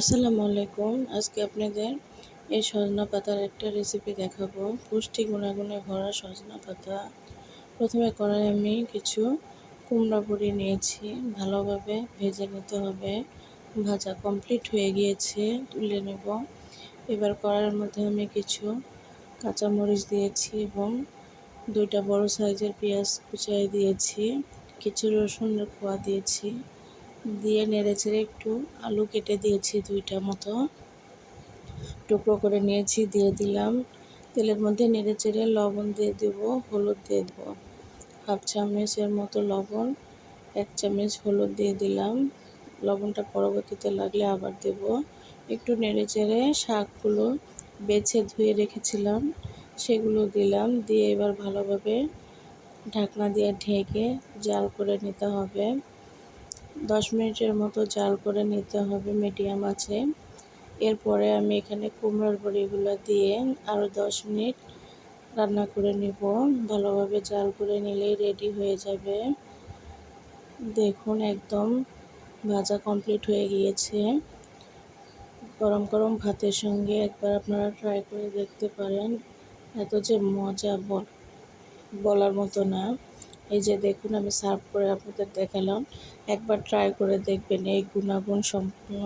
আসসালামু আলাইকুম। আজকে আপনাদের এই সজনা পাতার একটা রেসিপি দেখাবো। পুষ্টি গুণাগুণে ভরা সজনা পাতা। প্রথমে কড়াই আমি কিছু কুমড়া বড়ি নিয়েছি। ভালোভাবে ভেজে নিতে হবে। ভাজা কমপ্লিট হয়ে গিয়েছে, তুলে নেব। এবার কড়াইয়ের মধ্যে আমি কিছু কাঁচামরিচ দিয়েছি এবং দুইটা বড় সাইজের পেঁয়াজ কুচাই দিয়েছি। কিছু রসুনের কোয়া দিয়েছি। দিয়ে নেড়ে চেড়ে একটু আলু কেটে দিয়েছি দুইটা মতো। টুকরো করে নিয়েছি, দিয়ে দিলাম। তেলের মধ্যে নেড়ে চেড়ে লবণ দিয়ে দেব, হলুদ দিয়ে দেবো। হাফ চামচের মতো লবণ, এক চামচ হলুদ দিয়ে দিলাম। লবণটা পরবর্তীতে লাগলে আবার দেব। একটু নেড়ে চেড়ে শাকগুলো বেছে ধুয়ে রেখেছিলাম, সেগুলো দিলাম। দিয়ে এবার ভালোভাবে ঢাকনা দিয়ে ঢেকে জাল করে নিতে হবে। দশ মিনিটের মতো জাল করে নিতে হবে, মিডিয়াম আছে। এরপরে আমি এখানে কুমড়োর বড়িগুলো দিয়ে আরও দশ মিনিট রান্না করে নিব। ভালোভাবে জাল করে নিলেই রেডি হয়ে যাবে। দেখুন, একদম ভাজা কমপ্লিট হয়ে গিয়েছে। গরম গরম ভাতের সঙ্গে একবার আপনারা ট্রাই করে দেখতে পারেন। এত যে মজা বলার মতো না। এই যে দেখুন, আমি সার্ভ করে আপনাদের দেখালাম। একবার ট্রাই করে দেখবেন, এই গুণাগুণ সম্পূর্ণ